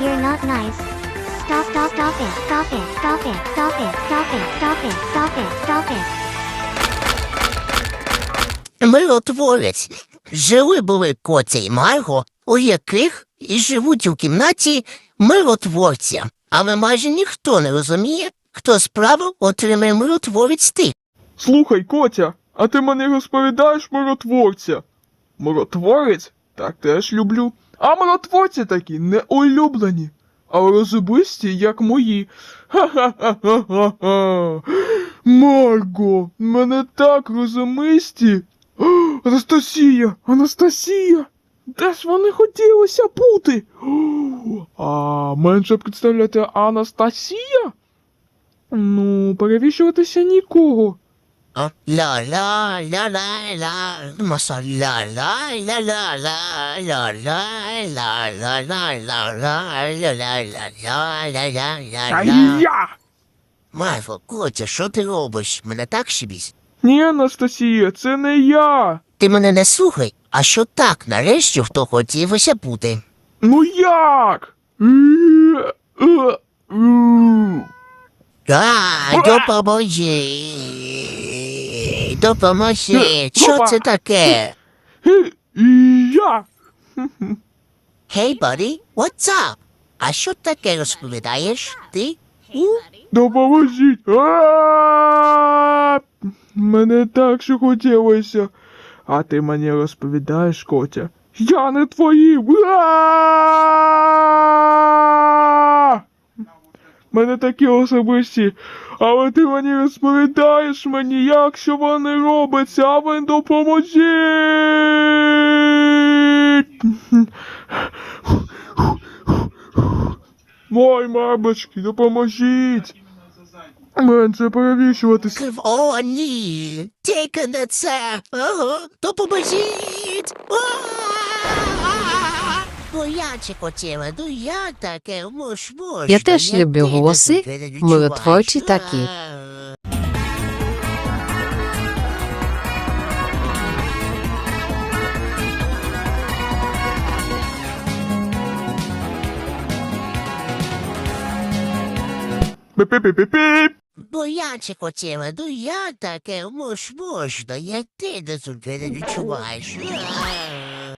You're not nice. Stop, stop, stop it, stop it, stop it, stop it, stop it, stop it, stop it, stop it. Миротворець. Жили були Коця і Марго, у яких і живуть у кімнаті миротворця. Але майже ніхто не розуміє, хто справу отримає миротворець ти. Слухай, Котя, а ти мені розповідаєш миротворця. Миротворець? Так теж люблю. А миротворці такі не улюблені, а розубисті, як мої. Ха-ха-ха-ха-ха. Марго, мене так розумисті. Анастасія, Анастасія! Де ж вони хотілося бути? А менше представляти Анастасія? Ну, перевішуватися нікого. А? Ля-ля, ля-ля-ля, маса ля-ля, ля-ля-ля, ля-ля, ля-ля-ля, ля-ля, ля-ля-ля, ля-ля-ля. Ай-я! Марфо, котя, що ти робиш? Мене так щебісь? Ні, Анастасія, це не я. Ти мене не слухай, а що так нарешті хто хотів осяпути? Ну як? Ай, допоможи е. А, допоможи. Що це таке? Я. Hey, buddy, what's up? А що таке розповідаєш? Ти? Допоможіть. Мене так що хотілося. А ти мені розповідаєш, Котя. Я не твоїм. Мене такі особисті. Але ти мені розповідаєш мені, як що вони робляться, а ви допоможіть. Ой, мамочки, допоможіть. Менше перевішуватися. О, ні. Тільки не це. Ага, допоможіть. А! Ну я чи хотіла, ну я таке ну, муж можна. Ну, я теж люблю голоси, милотворчі такі. Піп-піп-піп-піп! Бо ну, я чи хотіла, ну я таке муж можна, як ти не відчуваєш.